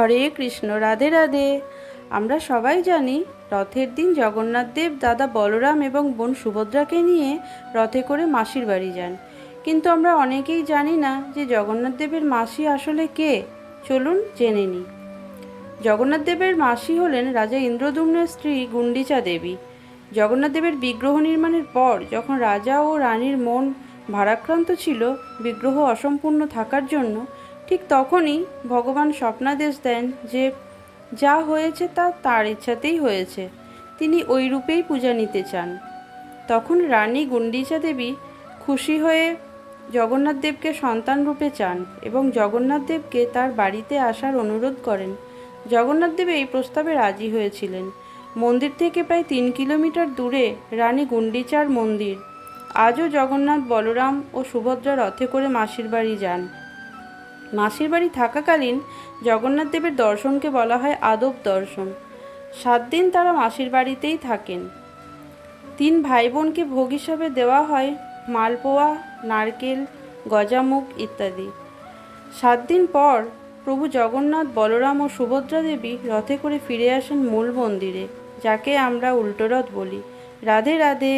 হরে কৃষ্ণ, রাধে রাধে। আমরা সবাই জানি রথের দিন জগন্নাথ দেব, দাদা বলরাম এবং বোন সুভদ্রাকে নিয়ে রথে করে মাসির বাড়ি যান। কিন্তু আমরা অনেকেই জানি না যে জগন্নাথ দেবের মাসি আসলে কে। চলুন জেনে নিই। জগন্নাথ দেবের মাসি হলেন রাজা ইন্দ্রদুম্নের স্ত্রী গুন্ডিচা দেবী। জগন্নাথ দেবের বিগ্রহ নির্মাণের পর যখন রাজা ও রানীর মন ভারাক্রান্ত ছিল, বিগ্রহ অসম্পূর্ণ থাকার জন্য ঠিক তখনই ভগবান স্বপ্নাদেশ দেন যে, যা হয়েছে তা তার ইচ্ছাতেই হয়েছে। তিনি ওই রূপেই পূজা নিতে চান। তখন রানী গুন্ডিচা দেবী খুশি হয়ে জগন্নাথ দেবকে সন্তান রূপে চান এবং জগন্নাথ দেবকে তার বাড়িতে আসার অনুরোধ করেন। জগন্নাথ দেব এই প্রস্তাবে রাজি হয়েছিলেন। মন্দির থেকে প্রায় তিন কিলোমিটার দূরে রানী গুন্ডিচার মন্দির। আজও জগন্নাথ বলরাম ও সুভদ্রা রথে করে মাসির বাড়ি যান। মাসির বাড়ি থাকাকালীন জগন্নাথ দেবের দর্শনকে বলা হয় আদব দর্শন। সাত দিন তারা মাসির বাড়িতেই থাকেন। তিন ভাই বোনকে ভোগ হিসাবে দেওয়া হয় মালপোয়া, নারকেল গজামুখ ইত্যাদি। সাত দিন পর প্রভু জগন্নাথ বলরাম ও সুভদ্রা দেবী রথে করে ফিরে আসেন মূল মন্দিরে, যাকে আমরা উল্টো রথ বলি। রাধে রাধে।